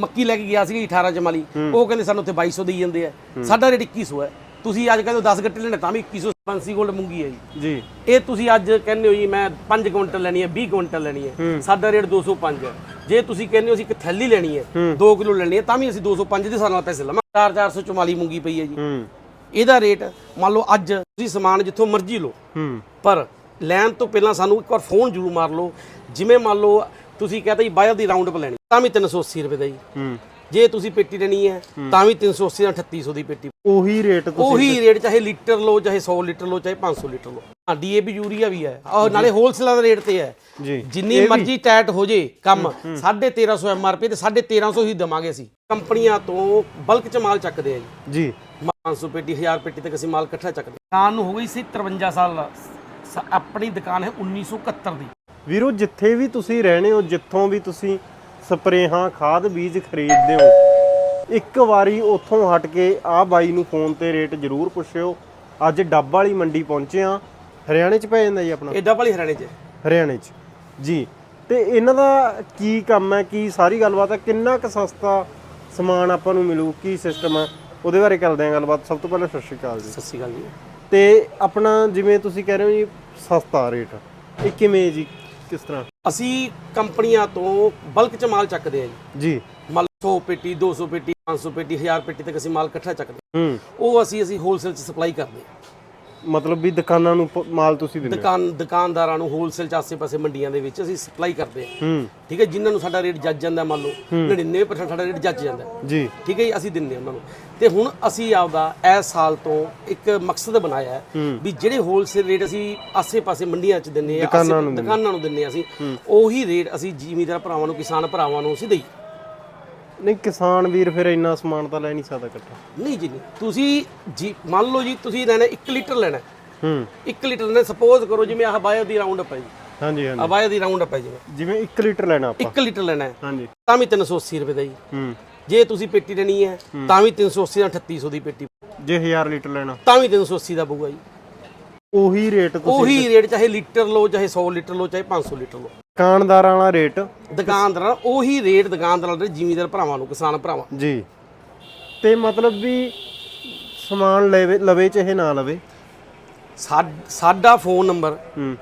ਮੱਕੀ ਲੈ ਕੇ ਗਿਆ ਸੀ 18 ਚਮਾਲੀ। ਉਹ ਕਹਿੰਦੇ ਸਾਨੂੰ ਉੱਥੇ 2200 ਦੇਈ ਜਾਂਦੇ ਆ। ਸਾਡਾ ਰੇਟ 2100 ਹੈ। ਤੁਸੀਂ ਅੱਜ ਕਹਿੰਦੇ ਹੋ 10 ਗੱਟੇ ਲੈਣੇ ਤਾਂ ਵੀ 2100 ਫਾਂਸੀ ਗੋਲਡ ਮੂੰਗੀ ਹੈ ਜੀ। ਇਹ ਤੁਸੀਂ ਅੱਜ ਕਹਿੰਦੇ ਹੋ ਜੀ ਮੈਂ 5 ਕੁਇੰਟਲ ਲੈਣੀ ਹੈ 20 ਕੁਇੰਟਲ ਲੈਣੀ ਹੈ। ਸਾਡਾ ਰੇਟ 205 ਹੈ। ਜੇ ਤੁਸੀਂ ਕਹਿੰਦੇ ਹੋ ਅਸੀਂ ਇੱਕ ਥੈਲੀ ਲੈਣੀ ਹੈ 2 ਕਿਲੋ ਲੈਣੀ ਹੈ ਤਾਂ ਵੀ ਅਸੀਂ 205 ਦੇ ਹਿਸਾਬ ਨਾਲ ਪੈਸੇ ਲਵਾਂ 4-444 ਮੂੰਗੀ ਪਈ ਹੈ ਜੀ। ਇਹਦਾ ਰੇਟ ਮੰਨ ਲਓ ਅੱਜ ਤੁਸੀਂ ਸਮਾਨ ਜਿੱਥੋਂ ਮਰਜ਼ੀ ਲਓ। ਪਰ ਲੈਣ ਤੋਂ ਪਹਿਲਾਂ ਸਾਨੂੰ ਇੱਕ ਵਾਰ ਫੋਨ ਜ਼ਰੂਰ ਮਾਰ ਲਓ। ਜਿਵੇਂ ਮੰਨ ਲਓ ਤੁਸੀਂ ਕਹਤਾ ਜੀ ਬਾਇਰ ਦੀ ਰਾਉਂਡ ਅਪ ਲੈਣੀ ਤਾਂ ਵੀ 380 ਰੁਪਏ ਦਾ ਜੀ। ਹੂੰ। ਜੇ ਤੁਸੀਂ ਪੇਟੀ ਲੈਣੀ ਹੈ ਤਾਂ ਵੀ 380 ਜਾਂ 3800 ਦੀ ਪੇਟੀ। ਉਹੀ ਰੇਟ ਤੁਸੀਂ ਉਹੀ ਰੇਟ ਚਾਹੇ ਲੀਟਰ ਲਓ ਚਾਹੇ 100 ਲੀਟਰ ਲਓ ਚਾਹੇ 500 ਲੀਟਰ ਲਓ। ਹਾਂ ਡੀਏਪੀ ਯੂਰੀਆ ਵੀ ਹੈ। ਔਰ ਨਾਲੇ ਹੋਲਸੇਲਰ ਦਾ ਰੇਟ ਤੇ ਹੈ। ਜੀ। ਜਿੰਨੀ ਮਰਜ਼ੀ ਟਾਈਟ ਹੋ ਜੇ ਕੰਮ 1350 ਐਮਆਰਪੀ ਤੇ 1350 ਹੀ ਦਵਾਂਗੇ ਅਸੀਂ। ਕੰਪਨੀਆਂ ਤੋਂ ਬਲਕ ਚ ਮਾਲ ਚੱਕਦੇ ਆ ਜੀ। ਜੀ। 500 ਪੇਟੀ 1000 ਪੇਟੀ ਤੱਕ ਅਸੀਂ ਮਾਲ ਇਕੱਠਾ ਚੱਕਦੇ ਦੁਕਾਨ ਨੂੰ ਹੋ ਗਈ ਸੀ 53 ਸਾਲ। ਆਪਣੀ ਦੁਕਾਨ ਹੈ 1971 ਦੀ। ਵੀਰੋ ਜਿੱਥੇ ਵੀ ਤੁਸੀਂ ਰਹਿਣੇ ਹੋ ਜਿੱਥੋਂ ਵੀ ਤੁਸੀਂ ਸਪਰੇਹਾਂ ਖਾਦ ਬੀਜ ਖਰੀਦਦੇ ਹੋ ਇੱਕ ਵਾਰੀ ਉੱਥੋਂ ਹਟ ਕੇ ਆਹ ਬਾਈ ਨੂੰ ਫੋਨ ਤੇ ਰੇਟ ਜ਼ਰੂਰ ਪੁੱਛਿਓ। ਅੱਜ ਡੱਬ ਵਾਲੀ ਮੰਡੀ ਪਹੁੰਚੇ ਆ ਹਰਿਆਣੇ ਚ ਪੈ ਜਾਂਦਾ ਜੀ ਆਪਣਾ? ਏਡਾ ਭਲੀ ਹਰਿਆਣੇ ਚ ਹਰਿਆਣੇ ਚ। ਜੀ। ਤੇ ਇਹਨਾਂ ਦਾ ਕੀ ਕੰਮ ਹੈ? ਕੀ ਸਾਰੀ ਗੱਲਬਾਤ ਹੈ? ਕਿੰਨਾ ਕੁ ਸਸਤਾ ਸਮਾਨ ਆਪਾਂ ਨੂੰ ਮਿਲੂ? ਕੀ ਸਿਸਟਮ ਹੈ? ਉਹਦੇ ਬਾਰੇ ਕਰਦੇ ਹਾਂ ਗੱਲਬਾਤ। ਸਭ ਤੋਂ ਪਹਿਲਾਂ ਸਤਿ ਸ਼੍ਰੀ ਅਕਾਲ ਜੀ। ਸਤਿ ਸ਼੍ਰੀ ਅਕਾਲ ਜੀ। ਤੇ ਆਪਣਾ ਜਿਵੇਂ ਤੁਸੀਂ ਕਹਿ ਰਹੇ ਹੋ ਜੀ ਸਸਤਾ ਰੇਟ। ਇਹ ਕਿਵੇਂ ਜੀ? ਕਿਸ ਤਰ੍ਹਾਂ? ਅਸੀਂ ਕੰਪਨੀਆਂ ਤੋਂ ਬਲਕ ਚ ਮਾਲ ਚੱਕਦੇ ਆ ਜੀ। ਜੀ। ਮੰਨ ਲਓ 100 ਪੇਟੀ 200 ਪੇਟੀ 500 ਪੇਟੀ 1000 ਪੇਟੀ ਤੱਕ ਅਸੀਂ ਮਾਲ ਇਕੱਠਾ ਚੱਕਦੇ ਹੂੰ। ਹਾਂ। ਉਹ ਅਸੀਂ ਅਸੀਂ ਹੋਲਸੇਲ ਚ ਸਪਲਾਈ ਕਰਦੇ ਹਾਂ। ਮਤਲਬ ਵੀ ਦੁਕਾਨਾਂ ਨੂੰ ਪ- ਮਾਲ ਤੁਸੀਂ ਦਿੰਦੇ ਹੋ? ਦੁਕਾਨ ਦੁਕਾਨਦਾਰਾਂ ਨੂੰ ਹੋਲਸੇਲ ਚ ਆਸੇ-ਪਾਸੇ ਮੰਡੀਆਂ ਦੇ ਵਿੱਚ ਅਸੀਂ ਸਪਲਾਈ ਕਰਦੇ ਹਾਂ। ਹੂੰ। ਠੀਕ ਹੈ ਜਿਨ੍ਹਾਂ ਨੂੰ ਸਾਡਾ ਰੇਟ ਜੱਜ ਜਾਂਦਾ ਮੰਨ ਲਓ 99% ਸਾਡਾ ਰੇਟ ਜੱਜ ਜਾਂਦਾ। ਜੀ। ਠੀਕ ਹੈ ਜੀ ਅਸੀਂ ਦਿੰਦੇ ਹਾਂ ਉਹਨਾਂ ਨੂੰ। ਤੇ ਹੁਣ ਅਸੀਂ ਆਪਦਾ ਇਸ ਸਾਲ ਤੋਂ ਇੱਕ ਮਕਸਦ ਬਣਾਇਆ ਹੈ ਵੀ ਜਿਹੜੇ ਹੋਲਸੇਲ ਰੇਟ ਅਸੀਂ ਆਸੇ-ਪਾਸੇ ਮੰਡੀਆਂ 'ਚ ਦਿੰਦੇ ਆ ਦੁਕਾਨਾਂ ਨੂੰ ਦਿੰਦੇ ਆ ਅਸੀਂ ਉਹੀ ਰੇਟ ਅਸੀਂ ਜ਼ਿਮੀਦਾਰ ਭਰਾਵਾਂ ਨੂੰ ਕਿਸਾਨ ਭਰਾਵਾਂ ਨੂੰ ਅਸੀਂ ਦੇਈ ਨਹੀਂ ਕਿਸਾਨ ਵੀਰ ਫਿਰ ਇੰਨਾ ਸਮਾਨ ਤਾਂ ਲੈ ਨਹੀਂ ਸਕਦਾ ਇਕੱਠਾ। ਨਹੀਂ ਜੀ ਨਹੀਂ। ਤੁਸੀਂ ਜੀ ਮੰਨ ਲਓ ਜੀ ਤੁਸੀਂ ਲੈਣਾ 1 ਲੀਟਰ ਲੈਣਾ ਹੂੰ। 1 ਲੀਟਰ ਨੇ ਸਪੋਜ਼ ਕਰੋ ਜਿਵੇਂ ਆਹ ਬਾਇਓ ਦੀ ਰਾਉਂਡ ਅਪ ਹੈ ਜੀ। ਹਾਂਜੀ ਹਾਂਜੀ। ਆਹ ਬਾਇਓ ਦੀ ਰਾਉਂਡ ਅਪ ਹੈ ਜਿਵੇਂ। ਜਿਵੇਂ 1 ਲੀਟਰ ਲੈਣਾ ਆਪਾਂ। 1 ਲੀਟਰ ਲੈਣਾ ਹੈ। ਹਾਂਜੀ। ਤਾਂ ਵੀ 380 ਰੁਪਏ ਦਾ ਜੀ। ਹੂੰ। ਜੇ ਤੁਸੀਂ ਪੇਟੀ ਲੈਣੀ ਹੈ ਤਾਂ ਵੀ 380 ਜਾਂ 3800 ਦੀ ਪੇਟੀ। ਜੇ 1000 ਲੀਟਰ ਲੈਣਾ। ਤਾਂ ਵੀ 380 ਦਾ ਪਊਗਾ ਜੀ। ਉਹੀ ਰੇਟ ਤੁਸੀਂ ਉਹੀ ਰੇਟ ਚਾਹੇ ਲੀਟਰ ਲਓ ਚਾਹੇ 100 ਲੀਟਰ ਲਓ ਚਾਹੇ 500 ਲੀਟਰ ਲਓ। ਦੁਕਾਨਦਾਰਾਂ ਵਾਲਾ ਰੇਟ? ਦੁਕਾਨਦਾਰ ਉਹੀ ਰੇਟ ਦੁਕਾਨਦਾਰਾਂ ਦੇ ਜ਼ਿਮੀਦਾਰ ਭਰਾਵਾਂ ਨੂੰ ਕਿਸਾਨ ਭਰਾਵਾਂ। ਜੀ। ਤੇ ਮਤਲਬ ਵੀ ਸਮਾਨ ਲਵੇ ਲਵੇ ਚਾਹੇ ਨਾ ਲਵੇ? ਸਾਡਾ ਫੋਨ ਨੰਬਰ ਹੂੰ।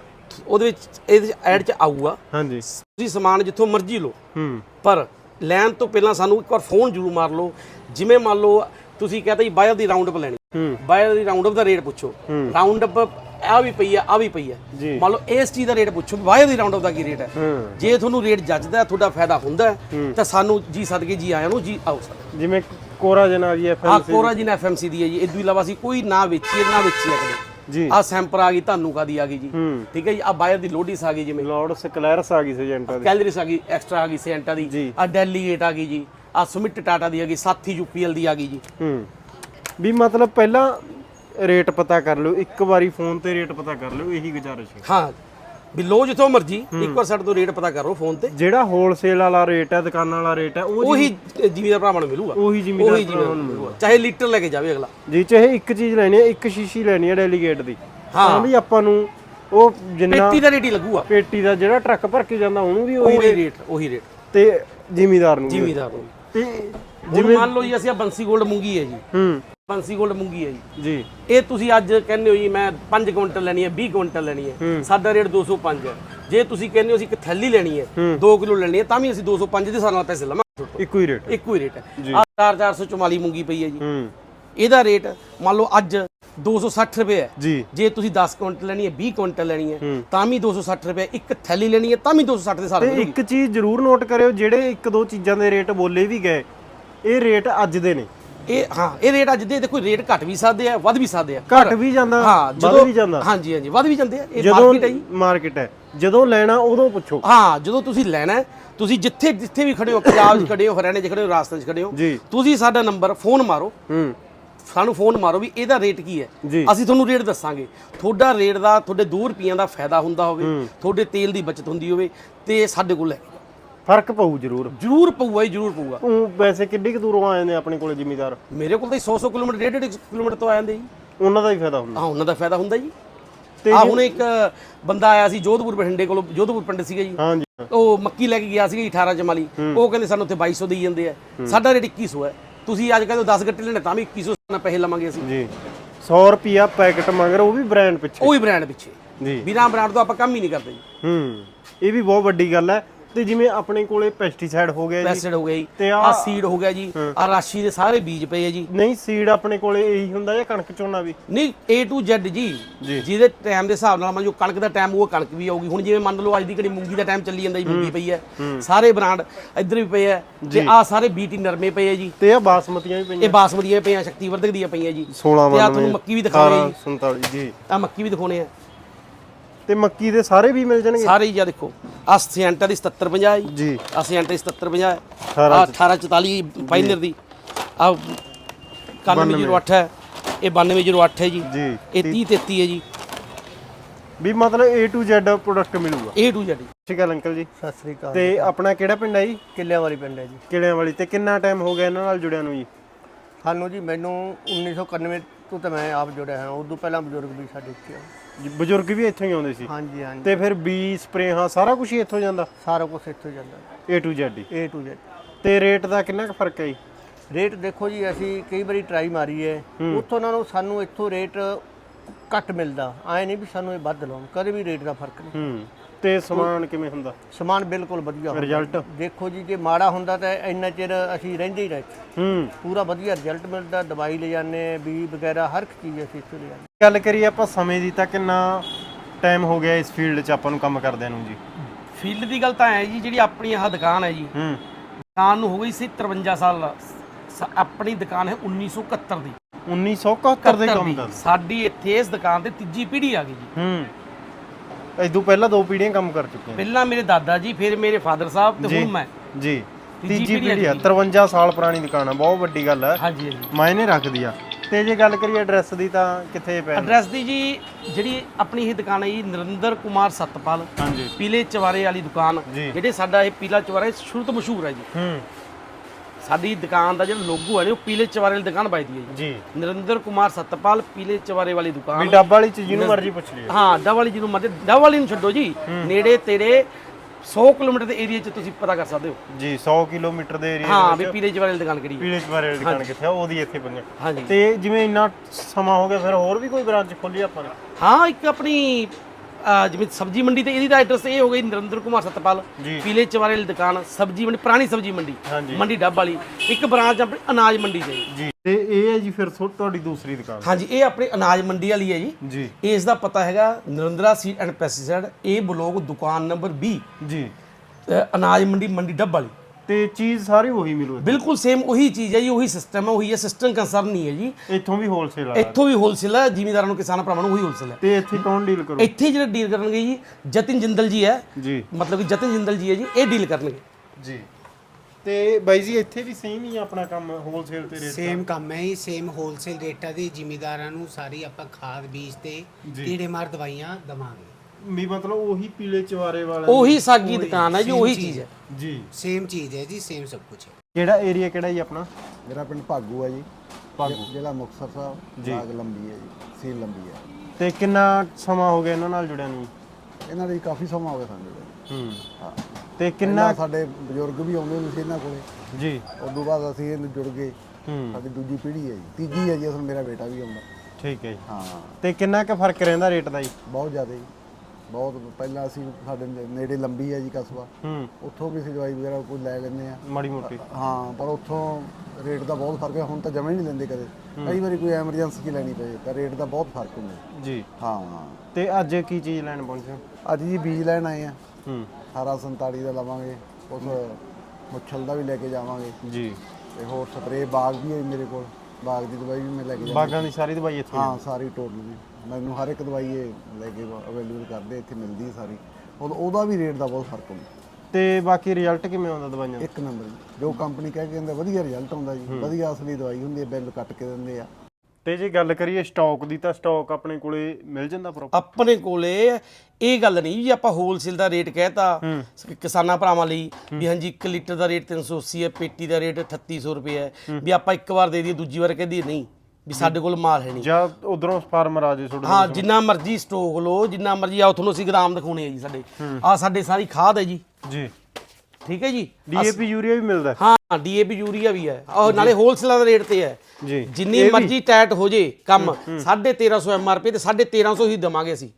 ਉਹਦੇ ਵਿੱਚ ਇਹਦੇ ਐਡ ਚ ਆਊਗਾ। ਹਾਂਜੀ। ਤੁਸੀਂ ਸਮਾਨ ਜਿੱਥੋਂ ਮਰਜ਼ੀ ਲਓ। ਹੂੰ। ਪਰ ਲੈਣ ਤੋਂ ਪਹਿਲਾਂ ਸਾਨੂੰ ਇੱਕ ਵਾਰ ਫੋਨ ਜ਼ਰੂਰ ਮਾਰ ਲਓ। ਜਿਵੇਂ ਮੰਨ ਲਓ ਤੁਸੀਂ ਕਹਤਾ ਜੀ ਬਾਇਰ ਦੀ ਰਾਉਂਡ ਅਪ ਲੈਣੀ। ਹੂੰ। ਬਾਇਰ ਦੀ ਰਾਉਂਡ ਅਪ ਦਾ ਰੇਟ ਪੁੱਛੋ। ਰਾਉਂਡ ਅਪ ਆ ਵੀ ਪਈ ਆ ਆ ਵੀ ਪਈ ਆ। ਮੰਨ ਲਓ ਇਸ ਚੀਜ਼ ਦਾ ਰੇਟ ਪੁੱਛੋ ਵੀ ਬਾਇਰ ਦੀ ਰਾਉਂਡ ਅਪ ਦਾ ਕੀ ਰੇਟ ਹੈ। ਹੂੰ। ਜੇ ਤੁਹਾਨੂੰ ਰੇਟ ਜੱਜਦਾ ਤੁਹਾਡਾ ਫਾਇਦਾ ਹੁੰਦਾ ਹੈ, ਤਾਂ ਸਾਨੂੰ ਜੀ ਸਦਕੇ ਜੀ ਆਇਆਂ ਨੂੰ ਜੀ ਆਓ ਸਰ। ਜਿਵੇਂ ਕੋਰਾ ਜਨਾ ਜੀ ਆ ਐਫਐਮ ਕੋਰਾ ਜੀ ਨੇ ਐਫਐਮਸੀ ਦੀ ਹੈ ਜੀ। ਇਸ ਤੋਂ ਇਲਾਵਾ ਅਸੀਂ ਕੋਈ ਨਾ ਵੇਚੀਏ ਨਾ ਵੇਚੀਏ ਕਦੇ। ਜੀ। ਆ ਸੈਂਪਰ ਆ ਗਈ ਤੁਹਾਨੂੰ ਕਾਦੀ ਆ ਗਈ ਜੀ। ਹੂੰ। ਠੀਕ ਹੈ ਜੀ ਆ ਬਾਇਰ ਦੀ ਲੋਡੀਸ ਆ ਗਈ ਜਿਵੇਂ। ਲਾਰਡ ਸਕਲੈਰਸ ਆ ਗਈ ਸਜੈਂਟਾ ਦੀ। ਕੈਲਰੀਸ ਆ ਗਈ ਐਕਸਟਰਾ ਆ ਗਈ ਸੈਂਟਾ ਦੀ। ਆ ਡੈਲੀਗੇਟ ਆ ਗਈ ਜੀ। ਆ ਸੁਮਿਤ ਟਾਟਾ ਦੀ ਆ ਗਈ ਸਾਥੀ ਯੂਪੀਐਲ ਦੀ ਆ ਗਈ ਜੀ। ਹੂੰ। ਵੀ ਮਤਲਬ ਪਹਿਲਾਂ ਰੇਟ ਪਤਾ ਕਰ ਲਿਓ ਇੱਕ ਵਾਰੀ ਫੋਨ ਤੇ ਰੇਟ ਪਤਾ ਕਰ ਲਿਓ ਇਹੀ ਗੁਜ਼ਾਰਿਸ਼ ਹੈ। ਹਾਂ ਵੀ ਲੋ ਜਿੱਥੋਂ ਮਰਜ਼ੀ ਇੱਕ ਵਾਰ ਸਾਡੇ ਤੋਂ ਰੇਟ ਪਤਾ ਕਰੋ ਫੋਨ ਤੇ। ਜਿਹੜਾ ਹੋਲਸੇਲ ਵਾਲਾ ਰੇਟ ਹੈ ਦੁਕਾਨਾਂ ਵਾਲਾ ਰੇਟ ਹੈ ਉਹ ਉਹੀ ਜ਼ਿਮੀਦਾਰ ਭਰਾਵਾਂ ਨੂੰ ਮਿਲੂਗਾ। ਉਹੀ ਜ਼ਿਮੀਦਾਰ ਜ਼ਿਮੀਦਾਰ ਨੂੰ ਮਿਲੂਗਾ। ਚਾਹੇ ਲੀਟਰ ਲੈ ਕੇ ਜਾਵੇ ਅਗਲਾ। ਜੀ ਚਾਹੇ ਇੱਕ ਚੀਜ਼ ਲੈਣੀ ਹੈ ਇੱਕ ਸ਼ੀਸ਼ੀ ਲੈਣੀ ਹੈ ਡੈਲੀਗੇਟ ਦੀ। ਹਾਂ। ਵੀ ਆਪਾਂ ਨੂੰ ਉਹ ਜਿੰਨਾ ਪੇਟੀ ਦਾ ਰੇਟ ਹੀ ਲੱਗੂਗਾ। ਪੇਟੀ ਦਾ ਜਿਹੜਾ ਟਰੱਕ ਭਰ ਕੇ ਜਾਂਦਾ ਉਹਨੂੰ ਵੀ ਉਹੀ ਰੇਟ ਉਹੀ ਰੇਟ ਤੇ ਜ਼ਿਮੀਦਾਰ ਨੂੰ। ਜ਼ਿਮੀਦਾਰ ਨੂੰ ਤੇ ਹੁਣ ਮੰਨ ਲਓ ਜੀ ਅਸੀਂ ਆ ਬੰਸੀ ਗੋਲਡ ਮੂੰਗੀ ਹੈ ਜੀ। ਹੂੰ। ਬੰਸੀ ਗੋਲਡ ਮੂੰਗੀ ਹੈ ਜੀ। ਜੀ। ਇਹ ਤੁਸੀਂ ਅੱਜ ਕਹਿੰਦੇ ਹੋ ਜੀ ਮੈਂ 5 ਕੁਇੰਟਲ ਲੈਣੀ ਹੈ 20 ਕੁਇੰਟਲ ਲੈਣੀ ਹੈ। ਸਾਡਾ ਰੇਟ 205 ਹੈ। ਜੇ ਤੁਸੀਂ ਕਹਿੰਦੇ ਹੋ ਅਸੀਂ ਇੱਕ ਥੈਲੀ ਲੈਣੀ ਹੈ 2 ਕਿਲੋ ਲੈਣੀ ਹੈ ਤਾਂ ਵੀ ਅਸੀਂ 205 ਦੇ ਨਾਲ ਪੈਸੇ ਲਵਾਂਗੇ। ਇੱਕੋ ਹੀ ਰੇਟ ਇੱਕੋ ਹੀ ਰੇਟ ਹੈ। ਆ 4444 ਮੂੰਗੀ ਪਈ ਹੈ ਜੀ। ਇਹਦਾ ਰੇਟ ਮੰਨ ਲਓ ਅੱਜ 260 ਰੁਪਏ ਹੈ। ਜੀ। ਜੇ ਤੁਸੀਂ 10 ਕੁਇੰਟਲ ਲੈਣੀ ਹੈ 20 ਕੁਇੰਟਲ ਲੈਣੀ ਹੈ ਤਾਂ ਵੀ 260 ਰੁਪਏ ਇੱਕ ਥੈਲੀ ਲੈਣੀ ਹੈ ਤਾਂ ਵੀ 260 ਦੇ ਨਾਲ ਇੱਕ ਚੀਜ਼ ਜ਼ਰੂਰ ਨੋਟ ਕਰਿਓ ਜਿਹੜੇ ਇੱਕ ਦੋ ਚੀਜ਼ਾਂ ਦੇ ਰੇਟ ਬੋਲੇ ਵੀ ਗਏ ਇਹ ਰੇਟ ਅੱਜ ਦੇ ਨੇ। ਇਹ ਹਾਂ ਇਹ ਰੇਟ ਅੱਜ ਦੇ ਦੇਖੋ ਰੇਟ ਘਟ ਵੀ ਸਕਦੇ ਆ ਵੱਧ ਵੀ ਸਕਦੇ ਆ। ਘਟ ਵੀ ਜਾਂਦਾ ਹਾਂ ਵੱਧ ਵੀ ਜਾਂਦਾ ਹਾਂਜੀ ਹਾਂਜੀ ਵੱਧ ਵੀ ਜਾਂਦੇ ਆ ਇਹ ਮਾਰਕੀਟ ਹੈ ਜੀ। ਮਾਰਕੀਟ ਹੈ। ਜਦੋਂ ਲੈਣਾ ਉਦੋਂ ਪੁੱਛੋ। ਹਾਂ ਜਦੋਂ ਤੁਸੀਂ ਲੈਣਾ ਹੈ, ਤੁਸੀਂ ਜਿੱਥੇ ਜਿੱਥੇ ਵੀ ਖੜੇ ਹੋ ਪੰਜਾਬ 'ਚ ਖੜੇ ਹੋ ਹਰਿਆਣੇ 'ਚ ਖੜੇ ਹੋ ਰਾਜਸਥਾਨ 'ਚ ਖੜੇ ਹੋ ਤੁਸੀਂ ਸਾਡਾ ਨੰਬਰ ਫੋਨ ਮਾਰੋ। ਹੂੰ। ਸਾਨੂੰ ਫੋਨ ਮਾਰੋ ਵੀ ਇਹਦਾ ਰੇਟ ਕੀ ਹੈ। ਅਸੀਂ ਤੁਹਾਨੂੰ ਰੇਟ ਦੱਸਾਂਗੇ। ਤੁਹਾਡਾ ਰੇਟ ਦਾ ਤੁਹਾਡੇ 2 ਰੁਪਈਆਂ ਦਾ ਫਾਇਦਾ ਹੁੰਦਾ ਹੋਵੇ ਤੁਹਾਡੇ ਤੇਲ ਦੀ ਬਚਤ ਹੁੰਦੀ ਹੋਵੇ ਤੇ ਸਾਡੇ ਕੋਲ ਲੈ ਜਾਓ। ਫ਼ਰਕ ਪਊ ਜ਼ਰੂਰ। ਜ਼ਰੂਰ ਪਊਗਾ ਜੀ ਜ਼ਰੂਰ ਪਊਗਾ। ਉਹ ਵੈਸੇ ਕਿੱਡੀ ਕੁ ਦੂਰੋਂ ਆ ਜਾਂਦੇ ਆਪਣੇ ਕੋਲੇ ਜ਼ਿਮੀਦਾਰ? ਮੇਰੇ ਕੋਲ ਤਾਂ 100 100 ਕਿਲੋਮੀਟਰ 150 ਕਿਲੋਮੀਟਰ ਤੋਂ ਆ ਜਾਂਦੇ ਜੀ। ਉਹਨਾਂ ਦਾ ਹੀ ਫਾਇਦਾ ਹੁੰਦਾ। ਹਾਂ ਉਹਨਾਂ ਦਾ ਫਾਇਦਾ ਹੁੰਦਾ ਜੀ। ਆ ਹੁਣ ਇੱਕ ਬੰਦਾ ਆਇਆ ਸੀ ਜੋਧਪੁਰ ਬਠਿੰਡੇ ਕੋਲ ਜੋਧਪੁਰ ਪਿੰਡ ਸੀਗਾ ਜੀ। ਹਾਂਜੀ ਉਹ ਮੱਕੀ ਲੈ ਕੇ ਗਿਆ ਜੀ 18 ਚਮਾਲੀ। ਉਹ ਕਹਿੰਦੇ ਸਾਨੂੰ ਉੱਥੇ 2200 ਦੇਈ ਜਾਂਦੇ ਆ। ਸਾਡਾ ਰੇਟ 2100 ਹੈ। ਤੁਸੀਂ ਅੱਜ ਕਹਿੰਦੇ 10 ਗੱਟੇ ਲੈਣੇ ਤਾਂ ਵੀ 2100 ਨਾਲ ਪੈਸੇ ਲਵਾਂਗੇ ਅਸੀਂ। ਜੀ। 100 ਰੁਪਿਆ ਪੈਕਟ ਮਗਰ ਉਹ ਵੀ ਬ੍ਰਾਂਡ ਪਿੱਛੇ। ਉਹੀ ਬ੍ਰਾਂਡ ਪਿੱਛੇ। ਜੀ। ਬਿਨਾਂ ਬ੍ਰਾਂਡ ਤੋਂ ਆਪਾਂ ਕੰਮ ਹੀ ਨਹੀਂ ਕਰਦੇ ਜੀ। ਹੂੰ। ਇਹ ਵੀ ਬਹੁਤ ਵੱਡੀ ਗੱਲ ਹੈ। ਤੇ ਜਿਵੇਂ ਆਪਣੇ ਕੋਲੇ ਪੈਸਟੀਸਾਈਡ ਹੋ ਗਿਆ ਜੀ ਪੈਸਟਡ ਹੋ ਗਿਆ ਜੀ ਤੇ ਆ ਸੀਡ ਹੋ ਗਿਆ ਜੀ ਆ ਰਾਸ਼ੀ ਦੇ ਸਾਰੇ ਬੀਜ ਪਏ ਆ ਜੀ। ਨਹੀਂ ਸੀਡ ਆਪਣੇ ਕੋਲੇ ਇਹੀ ਹੁੰਦਾ ਜਾਂ ਕਣਕ ਝੋਨਾ ਵੀ? ਨਹੀਂ A to Z ਜੀ। ਜਿਹਦੇ ਟਾਈਮ ਦੇ ਹਿਸਾਬ ਨਾਲ ਮੰਨ ਜੋ ਕਣਕ ਦਾ ਟਾਈਮ ਉਹ ਕਣਕ ਵੀ ਆਊਗੀ। ਹੁਣ ਜਿਵੇਂ ਮੰਨ ਲਓ ਅੱਜ ਦੀ ਘੜੀ ਮੂੰਗੀ ਦਾ ਟਾਈਮ ਚੱਲੀ ਜਾਂਦਾ ਜੀ ਮੂੰਗੀ ਪਈ ਹੈ। ਸਾਰੇ ਬ੍ਰਾਂਡ ਇੱਧਰ ਵੀ ਪਏ ਆ ਤੇ ਆ ਸਾਰੇ ਬੀਟੀ ਨਰਮੇ ਪਏ ਆ ਜੀ। ਤੇ ਆ ਬਾਸਮਤੀਆਂ ਵੀ ਪਈਆਂ। ਇਹ ਬਾਸਮਤੀਆਂ ਪਈਆਂ ਸ਼ਕਤੀਵਰਧਕ ਦੀਆਂ ਪਈਆਂ ਜੀ। 16 ਤੇ ਆ ਤੁਹਾਨੂੰ ਮੱਕੀ ਵੀ ਦਿਖਾਉਣੀ ਜੀ। 47 ਜੀ। ਆ ਮੱਕੀ ਵੀ ਦਿਖਾਉਣੇ ਆ। ਤੇ ਮੱਕੀ ਦੇ ਸਾਰੇ ਵੀ ਮਿਲ ਜਾਣਗੇ? ਸਾਰੇ ਹੀ ਆ ਦੇਖੋ। ਆ ਸਿਆਂਟਾ ਦੀ 7750 ਹੈ ਜੀ। ਆ ਸਿਆਂਟਾ ਦੀ 7750 ਹੈ। 18 ਆ 1844 ਪਾਈਨਰ ਦੀ। ਆ 9108 ਹੈ। ਇਹ 9208 ਹੈ ਜੀ। ਜੀ। ਇਹ 3033 ਹੈ ਜੀ। ਵੀ ਮਤਲਬ A to Z ਪ੍ਰੋਡਕਟ ਮਿਲੂਗਾ? A to Z ਠੀਕ ਹੈ ਅੰਕਲ ਜੀ। ਸਤਿ ਸ੍ਰੀ ਅਕਾਲ। ਤੇ ਆਪਣਾ ਕਿਹੜਾ ਪਿੰਡ ਹੈ ਜੀ? ਕਿੱਲਿਆਂ ਵਾਲੀ ਪਿੰਡ ਹੈ ਜੀ। ਕਿਲਿਆਂ ਵਾਲੀ। ਤੇ ਕਿੰਨਾ ਟਾਈਮ ਹੋ ਗਿਆ ਇਹਨਾਂ ਨਾਲ ਜੁੜਿਆਂ ਨੂੰ ਜੀ? ਸਾਨੂੰ ਜੀ ਮੈਨੂੰ 1991 ਤੋਂ ਤਾਂ ਮੈਂ ਆਪ ਜੁੜਿਆ ਹਾਂ ਉਦੋਂ ਪਹਿਲਾਂ ਬਜ਼ੁਰਗ ਵੀ ਸਾਡੇ ਇੱਥੇ ਆ ਬਜ਼ੁਰਗ ਵੀ ਇੱਥੋਂ ਹੀ ਆਉਂਦੇ ਸੀ। ਹਾਂਜੀ ਹਾਂਜੀ। ਤੇ ਫਿਰ ਬੀ ਸਪਰੇਹਾਂ ਸਾਰਾ ਕੁਝ ਹੀ ਇੱਥੋਂ ਜਾਂਦਾ? ਸਾਰਾ ਕੁਝ ਇੱਥੋਂ ਜਾਂਦਾ। A to Z ਹੀ। A to Z ਤੇ ਰੇਟ ਦਾ ਕਿੰਨਾ ਕੁ ਫ਼ਰਕ ਹੈ ਜੀ? ਰੇਟ ਦੇਖੋ ਜੀ ਅਸੀਂ ਕਈ ਵਾਰੀ ਟਰਾਈ ਮਾਰੀ ਹੈ। ਉੱਥੋਂ ਨਾਲੋਂ ਸਾਨੂੰ ਇੱਥੋਂ ਰੇਟ ਘੱਟ ਮਿਲਦਾ। ਐ ਨਹੀਂ ਵੀ ਸਾਨੂੰ ਇਹ ਵੱਧ ਲਾਉਣ। ਕਦੇ ਵੀ ਰੇਟ ਦਾ ਫ਼ਰਕ ਨਹੀਂ। ਹੂੰ। ਤੇ ਸਮਾਨ ਕਿਵੇਂ ਹੁੰਦਾ? ਸਮਾਨ ਬਿਲਕੁਲ ਵਧੀਆ ਹੁੰਦਾ। ਰਿਜ਼ਲਟ ਦੇਖੋ ਜੀ ਜੇ ਮਾੜਾ ਹੁੰਦਾ ਤਾਂ ਇੰਨਾ ਚਿਰ ਅਸੀਂ ਰਹਿੰਦੇ ਹੀ ਰਹੇ ਹੂੰ। ਪੂਰਾ ਵਧੀਆ ਰਿਜ਼ਲਟ ਮਿਲਦਾ ਦਵਾਈ ਲੈ ਜਾਂਦੇ ਬੀ ਵਗੈਰਾ ਹਰ ਇੱਕ ਚੀਜ਼ ਅਸੀਂ ਇੱਥੋਂ ਲੈ ਜਾਂਦੇ ਗੱਲ ਕਰੀਏ ਆਪਾਂ ਸਮੇਂ ਦੀ ਤਾਂ ਕਿੰਨਾ ਟਾਈਮ ਹੋ ਗਿਆ ਇਸ ਫੀਲਡ 'ਚ ਆਪਾਂ ਨੂੰ ਕੰਮ ਕਰਦਿਆਂ ਨੂੰ ਜੀ? ਫੀਲਡ ਦੀ ਗੱਲ ਤਾਂ ਹੈ ਜੀ ਜਿਹੜੀ ਆਪਣੀ ਆਹ ਦੁਕਾਨ ਹੈ ਜੀ। ਹੂੰ। ਦੁਕਾਨ ਨੂੰ ਹੋ ਗਈ ਸੀ 53 ਸਾਲ। ਸ- ਆਪਣੀ ਦੁਕਾਨ ਹੈ 1971 ਦੀ। 1971 ਦੇ ਕੰਮ ਦੀ। ਦਾ ਸਾਡੀ ਇੱਥੇ ਇਸ ਦੁਕਾਨ ਤੇ ਤੀਜੀ ਪੀੜ੍ਹੀ ਆ ਗਈ ਜੀ। ਹੂੰ। ਇਦੋਂ ਪਹਿਲਾਂ ਦੋ ਪੀੜ੍ਹੀਆਂ ਕੰਮ ਕਰ ਚੁੱਕੀਆਂ ਪਹਿਲਾਂ ਮੇਰੇ ਦਾਦਾ ਜੀ ਫਿਰ ਮੇਰੇ ਫਾਦਰ ਸਾਹਿਬ ਤੇ ਹੁਣ ਮੈਂ। ਜੀ ਤੀਜੀ ਪੀੜ੍ਹੀ ਆ ਪੀੜ੍ਹੀ ਆ 53 ਸਾਲ ਪੁਰਾਣੀ ਦੁਕਾਨ ਆ ਬਹੁਤ ਵੱਡੀ ਗੱਲ ਹੈ ਹਾਂਜੀ ਹਾਂਜੀ। ਮਾਇਨੇ ਰੱਖਦੀ ਆ। ਤੇ ਜੇ ਗੱਲ ਕਰੀਏ ਐਡਰੈਸ ਦੀ ਤਾਂ ਕਿੱਥੇ ਪੈ ਐਡਰੈਸ ਦੀ ਜੀ ਜਿਹੜੀ ਆਪਣੀ ਇਹ ਦੁਕਾਨ ਹੈ ਜੀ ਨਰਿੰਦਰ ਕੁਮਾਰ ਸਤਪਾਲ ਹਾਂਜੀ। ਪੀਲੇ ਚਵਾਰੇ ਵਾਲੀ ਦੁਕਾਨ। ਜਿਹੜੇ ਸਾਡਾ ਇਹ ਪੀਲਾ ਚਵਾਰਾ ਇਹ ਸ਼ੁਰੂ ਤੋਂ ਮਸ਼ਹੂਰ ਹੈ ਜੀ। ਹੂੰ। ਸਾਡੀ ਦੁਕਾਨ ਦਾ ਜਿਹੜਾ ਲੋਗੋ ਹੈ ਨਾ ਉਹ ਪੀਲੇ ਚਵਾਰੇ ਵਾਲੀ ਦੁਕਾਨ ਵੱਜਦੀ ਹੈ ਜੀ। ਨਰਿੰਦਰ ਕੁਮਾਰ ਸਤਪਾਲ ਪੀਲੇ ਚਵਾਰੇ ਵਾਲੀ ਵੀ ਦੁਕਾਨ ਡੱਬ ਵਾਲੀ ਚ ਜਿਹਨੂੰ ਮਰਜ਼ੀ ਪੁੱਛ ਲਿਓ। ਹਾਂ ਡਵ ਵਾਲੀ ਜਿਹਨੂੰ ਮਰਜ਼ੀ ਡਵ ਵਾਲੀ ਨੂੰ ਛੱਡੋ ਜੀ। ਨੇੜੇ ਤੇੜੇ 100 ਕਿਲੋਮੀਟਰ ਦੇ ਏਰੀਆ 'ਚ ਤੁਸੀਂ ਪਤਾ ਕਰ ਸਕਦੇ ਹੋ। ਜੀ 100 ਕਿਲੋਮੀਟਰ ਦੇ ਏਰੀਆ ਹਾਂ ਵੀ ਪੀਲੇ ਚਵਾਰੇ ਵਾਲੀ ਦੁਕਾਨ ਕਿਹੜੀ ਹੈ। ਪੀਲੇ ਚਵਾਰੇ ਵਾਲੀ ਦੁਕਾਨ ਕਿੱਥੇ ਆ ਉਹਦੀ ਇੱਥੇ ਪੰਜ ਹਾਂਜੀ। ਤੇ ਜਿਵੇਂ ਇੰਨਾ ਸਮਾਂ ਹੋ ਗਿਆ ਫਿਰ ਹੋਰ ਵੀ ਕੋਈ ਬ੍ਰਾਂਚ ਖੋਲੀ ਆਪਾਂ ਨੇ? ਹਾਂ ਇੱਕ ਆਪਣੀ ਜਿਵੇਂ ਸਬਜੀ ਮੰਡੀ ਤੇ ਇਹਦੀ ਦਾ ਐਡਰੈਸ ਇਹ ਹੋ ਗਈ ਨਰਿੰਦਰ ਕੁਮਾਰ ਸਤਪਾਲ। ਪੀਲੇ ਚਵਾਰੇ ਵਾਲੀ ਦੁਕਾਨ ਸਬਜੀ ਮੰਡੀ ਪੁਰਾਣੀ ਸਬਜੀ ਮੰਡੀ ਮੰਡੀ ਡੱਬ ਵਾਲੀ ਇੱਕ ਬ੍ਰਾਂਚ ਆਪਣੀ ਅਨਾਜ ਮੰਡੀ ਜੀ। ਜੀ। ਤੇ ਇਹ ਹੈ ਜੀ ਫਿਰ ਤੁਹਾਡੀ ਦੂਸਰੀ ਦੁਕਾਨ। ਹਾਂਜੀ ਇਹ ਆਪਣੀ ਅਨਾਜ ਮੰਡੀ ਵਾਲੀ ਹੈ ਜੀ। ਜੀ। ਇਸ ਦਾ ਪਤਾ ਹੈਗਾ ਨਰਿੰਦਰਾ ਸੀਡ ਐਂਡ ਪੈਸਟੀਸਾਈਡ ਇਹ ਬਲੋਕ ਦੁਕਾਨ ਨੰਬਰ 20 ਜੀ। ਅਨਾਜ ਮੰਡੀ ਮੰਡੀ ਡੱਬ ਵਾਲੀ। ਤੇ ਚੀਜ਼ ਸਾਰੀ ਉਹੀ ਮਿਲੂ ਬਿਲਕੁਲ ਸੇਮ ਉਹੀ ਚੀਜ਼ ਹੈ ਜੀ ਉਹੀ ਸਿਸਟਮ ਹੈ ਉਹੀ ਹੈ ਸਿਸਟਮ ਕੰਸਰਨ ਨਹੀਂ ਹੈ ਜੀ। ਇੱਥੋਂ ਵੀ ਹੋਲਸੇਲ ਆ। ਇੱਥੋਂ ਵੀ ਹੋਲਸੇਲ ਹੈ ਜ਼ਿਮੀਦਾਰਾਂ ਨੂੰ ਕਿਸਾਨਾਂ ਭਰਾਵਾਂ ਨੂੰ ਉਹੀ ਹੋਲਸੇਲ ਹੈ। ਤੇ ਇੱਥੇ ਕੌਣ ਡੀਲ ਕਰੂ ਇੱਥੇ ਜਿਹੜੇ ਡੀਲ ਕਰਨਗੇ ਜੀ ਜਤਿਨ ਜਿੰਦਲ ਜੀ ਹੈ। ਜੀ। ਮਤਲਬ ਕਿ ਜਤਨ ਜਿੰਦਲ ਜੀ ਹੈ ਜੀ ਇਹ ਡੀਲ ਕਰਨਗੇ। ਜੀ। ਤੇ ਬਾਈ ਜੀ ਇੱਥੇ ਵੀ ਸੇਮ ਹੀ ਆ ਆਪਣਾ ਕੰਮ ਹੋਲਸੇਲ ਤੇ ਰੇਟ ਸੇਮ ਕੰਮ ਹੈ ਹੀ ਸੇਮ ਹੋਲਸੇਲ ਰੇਟਾਂ ਦੇ ਜ਼ਿਮੀਦਾਰਾਂ ਨੂੰ ਸਾਰੀ ਆਪਾਂ ਖਾਦ ਬੀਜ ਤੇ ਕੀੜੇ ਮਾਰ ਦਵਾਈਆਂ ਦਵਾਂਗੇ। ਵੀ ਮਤਲਬ ਉਹੀ ਪੀਲੇ ਚਵਾਰੇ ਵਾਲਾ ਉਹੀ ਸਾਗੀ ਦੁਕਾਨ ਹੈ ਜੀ ਉਹੀ ਚੀਜ਼ ਹੈ। ਜੀ। ਸੇਮ ਚੀਜ਼ ਹੈ ਜੀ ਸੇਮ ਸਭ ਕੁਝ ਹੈ। ਕਿਹੜਾ ਏਰੀਆ ਕਿਹੜਾ ਜੀ ਆਪਣਾ? ਮੇਰਾ ਪਿੰਡ ਭਾਗੂ ਹੈ ਜੀ। ਭਾਗੂ। ਜ਼ਿਲ੍ਹਾ ਮੁਕਤਸਰ ਸਾਹਿਬ ਜੀ। ਬਾਗ ਲੰਬੀ ਹੈ ਜੀ ਸੀਲ ਲੰਬੀ ਹੈ। ਤੇ ਕਿੰਨਾ ਸਮਾਂ ਹੋ ਗਿਆ ਇਹਨਾਂ ਨਾਲ ਜੁੜਿਆ ਨੂੰ? ਇਹਨਾਂ ਦੀ ਕਾਫੀ ਸਮਾਂ ਹੋ ਗਿਆ ਸਾਨੂੰ ਜੀ। ਹੂੰ। ਹਾਂ। ਤੇ ਕਿੰਨਾ ਪਹਿਲਾਂ ਸਾਡੇ ਬਜ਼ੁਰਗ ਵੀ ਆਉਂਦੇ ਹੁੰਦੇ ਸੀ ਇਹਨਾਂ ਕੋਲੇ। ਜੀ। ਤੋਂ ਬਾਅਦ ਅਸੀਂ ਇਹਨੂੰ ਜੁੜ ਗਏ। ਹੂੰ। ਸਾਡੀ ਦੂਜੀ ਪੀੜ੍ਹੀ ਹੈ ਜੀ। ਤੀਜੀ ਹੈ ਜੀ ਅਸਲ ਮੇਰਾ ਬੇਟਾ ਵੀ ਆਉਂਦਾ। ਠੀਕ ਹੈ ਜੀ। ਹਾਂ। ਤੇ ਕਿੰਨਾ ਕੁ ਫ਼ਰਕ ਰਹਿੰਦਾ ਰੇਟ ਦਾ ਜੀ? ਬਹੁਤ ਜ਼ਿਆਦਾ ਜੀ। ਬਹੁਤ ਪਹਿਲਾਂ ਅਸੀਂ ਸਾਡੇ ਨੇ- ਨੇੜੇ ਲੰਬੀ ਹੈ ਜੀ ਕਸਬਾ। ਹੂੰ। ਉੱਥੋਂ ਵੀ ਅਸੀਂ ਦਵਾਈ ਵਗੈਰਾ ਕੋਈ ਲੈ ਲੈਂਦੇ ਆ ਮਾੜੀ ਮੋਟੀ। ਹਾਂ ਪਰ ਉੱਥੋਂ ਰੇਟ ਦਾ ਬਹੁਤ ਫ਼ਰਕ ਹੈ। ਹੁਣ ਤਾਂ ਜਮਾ ਹੀ ਨਹੀਂ ਲੈਂਦੇ ਕਦੇ। ਕਈ ਵਾਰੀ ਕੋਈ ਐਮਰਜੈਂਸੀ 'ਚ ਲੈਣੀ ਪਏ ਤਾਂ ਰੇਟ ਦਾ ਬਹੁਤ ਫ਼ਰਕ ਹੁੰਦਾ। ਜੀ। ਹਾਂ। ਤੇ ਅੱਜ ਕੀ ਚੀਜ਼ ਲੈਣ ਪਹੁੰਚੇ ਹੋ? ਅੱਜ ਜੀ ਬੀਜ ਲੈਣ ਆਏ ਆ ਹੂੰ। 1847 ਦਾ ਲਵਾਂਗੇ। ਉਸ ਮੁੱਛਲ ਦਾ ਵੀ ਲੈ ਕੇ ਜਾਵਾਂਗੇ। ਜੀ। ਤੇ ਹੋਰ ਸਪਰੇਅ ਬਾਗ ਵੀ ਹੈ ਮੇਰੇ ਕੋਲ। ਬਾਗ ਦੀ ਦਵਾਈ ਵੀ ਮੈਂ ਲੈ ਕੇ ਜਾਵਾਂਗਾ। ਬਾਗਾਂ ਦੀ ਸਾਰੀ ਦਵਾਈ ਇੱਥੇ ਹਾਂ ਸਾਰੀ ਟੋਟਲ ਵੀ ਮੈਨੂੰ ਹਰ ਇੱਕ ਦਵਾਈ ਇਹ ਲੈ ਕੇ ਅਵੇਲੇਬਲ ਕਰਦੇ ਇੱਥੇ ਮਿਲਦੀ ਹੈ ਸਾਰੀ। ਉਹ- ਉਹਦਾ ਵੀ ਰੇਟ ਦਾ ਬਹੁਤ ਫ਼ਰਕ ਹੁੰਦਾ। ਤੇ ਬਾਕੀ ਰਿਜ਼ਲਟ ਕਿਵੇਂ ਆਉਂਦਾ ਦਵਾਈਆਂ ਦਾ? ਇੱਕ ਨੰਬਰ ਜੀ। ਜੋ ਕੰਪਨੀ ਕਹਿ ਕੇ ਕਹਿੰਦਾ ਵਧੀਆ ਰਿਜ਼ਲਟ ਆਉਂਦਾ ਜੀ। ਵਧੀਆ ਅਸਲੀ ਦਵਾਈ ਹੁੰਦੀ ਹੈ ਬਿੱਲ ਕੱਟ ਕੇ ਦਿੰਦੇ ਆ। ਤੇ ਜੇ ਗੱਲ ਕਰੀਏ ਸਟਾਕ ਦੀ ਤਾਂ ਸਟਾਕ ਆਪਣੇ ਕੋਲੇ ਮਿਲ ਜਾਂਦਾ ਪ੍ਰੋਪਰ ਆਪਣੇ ਕੋਲੇ ਇਹ ਗੱਲ ਨਹੀਂ ਜੀ ਆਪਾਂ ਹੋਲਸੇਲ ਦਾ ਰੇਟ ਕਹਿਤਾ। ਕਿਸਾਨਾਂ ਭਰਾਵਾਂ ਲਈ ਵੀ ਹਾਂਜੀ 1 ਲੀਟਰ ਦਾ ਰੇਟ 380 ਹੈ ਪੇਟੀ ਦਾ ਰੇਟ 3800 ਰੁਪਏ ਹੈ। ਵੀ ਆਪਾਂ ਇੱਕ ਵਾਰ ਦੇ ਦਈਏ ਦੂਜੀ ਵਾਰ ਕਹਦੀ ਨਹੀਂ। ਵੀ ਸਾਡੇ ਕੋਲ ਮਾਲ ਹੈ ਨਹੀਂ। ਜਾਂ ਉਧਰੋਂ ਫਾਰਮਰ ਆ ਜੇ ਤੁਹਾਡੇ ਹਾਂ ਜਿੰਨਾ ਮਰਜ਼ੀ ਸਟੋਕ ਲਓ ਜਿੰਨਾ ਮਰਜ਼ੀ ਆਓ ਤੁਹਾਨੂੰ ਅਸੀਂ ਗ੍ਰਾਮ ਦਿਖਾਉਣੇ ਆ ਜੀ ਸਾਡੇ। ਆ ਸਾਡੇ ਸਾਰੀ ਖਾਦ ਹੈ ਜੀ। ਜੀ। ਠੀਕ ਹੈ ਜੀ? ਡੀਏਪੀ ਯੂਰੀਆ ਵੀ ਮਿਲਦਾ ਹੈ? ਹਾਂ ਡੀਏਪੀ ਯੂਰੀਆ ਵੀ ਹੈ। ਔਰ ਨਾਲੇ ਹੋਲਸੇਲਰ ਦੇ ਰੇਟ ਤੇ ਹੈ। ਜੀ। ਜਿੰਨੀ ਮਰਜ਼ੀ ਟਾਈਟ ਹੋ ਜੇ ਕੰਮ 1350 ਐਮਆਰਪੀ ਤੇ 1350 ਹੀ ਦਵਾਂਗੇ ਅਸੀਂ।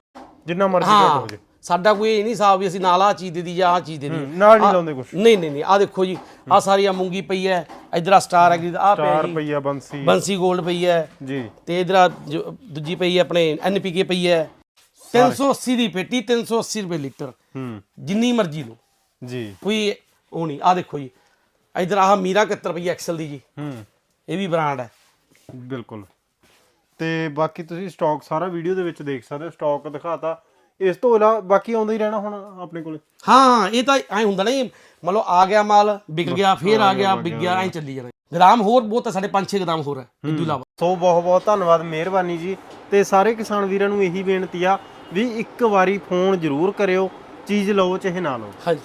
ਜਿੰਨਾ ਮਰਜ਼ੀ ਘੱਟ ਹੋ ਹਾਂ ਜੇ। ਸਾਡਾ ਕੋਈ ਇਹ ਨਹੀਂ ਹਿਸਾਬ ਵੀ ਅਸੀਂ ਨਾਲ ਆ ਚੀਜ਼ ਦੇ ਦੀ ਜਾਂ ਆ ਚੀਜ਼ ਦੇ ਦੀ। ਨਾਲ ਨਹੀਂ ਲਾਉਂਦੇ ਕੁਝ ਨਹੀਂ ਨਹੀਂ ਨਹੀਂ ਆ ਦੇਖੋ ਜੀ ਆ ਸਾਰੀ ਆ ਮੂੰਗੀ ਪਈ ਹੈ ਇਧਰ ਆ ਸਟਾਰ ਐਗਰੀ ਆ ਪਿਆ 4 ਜੀ। ਰੁਪਈਆ ਬੰਸੀ। ਬੰਸੀ 골ਡ ਪਈ ਹੈ। ਜੀ। ਤੇ ਇਧਰ ਆ ਜੋ ਦੂਜੀ ਪਈ ਹੈ ਆਪਣੇ ਐਨਪੀਕੇ ਪਈ ਹੈ। 380 ਦੀ ਪੇਟੀ 380 ਰੁਪਏ ਲੀਟਰ। ਹੂੰ। ਜਿੰਨੀ ਮਰਜ਼ੀ ਲਓ। ਜੀ। ਕੋਈ ਉਹ ਨਹੀਂ ਆ ਦੇਖੋ ਜੀ ਇਧਰ ਆਹ ਮੀਰਾ 71 ਰੁਪਏ ਐਕਸਲ ਦੀ ਜੀ। ਹੂੰ। ਇਹ ਵੀ ਬ੍ਰਾਂਡ ਹੈ। ਬਿਲਕੁਲ। ਤੇ ਬਾਕੀ ਤੁਸੀਂ ਸਟਾਕ ਸਾਰਾ ਵੀਡੀਓ ਦੇ ਵਿੱਚ ਦੇਖ ਸਕਦੇ ਹੋ ਸਟਾਕ ਦਿਖਾਤਾ। ਇਸ ਤੋਂ ਇਲਾਵਾ ਬਾਕੀ ਆਉਂਦਾ ਹੀ ਰਹਿਣਾ ਹੁਣ ਆਪਣੇ ਕੋਲੇ। ਹਾਂ ਇਹ ਤਾਂ ਐ ਹੁੰਦਾ ਨਾ ਜੀ ਮੰਨ ਲਓ ਆ ਗਿਆ ਮਾਲ ਵਿਕ ਗਿਆ ਫੇਰ ਆ ਗਿਆ ਵਿਕ ਗਿਆ ਐ ਚੱਲੀ ਜਾਣਾ। ਗ੍ਰਾਮ ਹੋਰ ਬਹੁਤ ਹੈ ਸਾਡੇ 5-6 ਗ੍ਰਾਮ ਹੋਰ ਹੈ। ਇਸ ਤੋਂ ਇਲਾਵਾ। ਸੋ ਬਹੁਤ ਬਹੁਤ ਧੰਨਵਾਦ ਮਿਹਰਬਾਨੀ ਜੀ ਤੇ ਸਾਰੇ ਕਿਸਾਨ ਵੀਰਾਂ ਨੂੰ ਇਹੀ ਬੇਨਤੀ ਆ ਵੀ ਇੱਕ ਵਾਰੀ ਫੋਨ ਜ਼ਰੂਰ ਕਰਿਓ ਚੀਜ਼ ਲਓ ਚਾਹੇ ਨਾ ਲਓ। ਹਾਂਜੀ।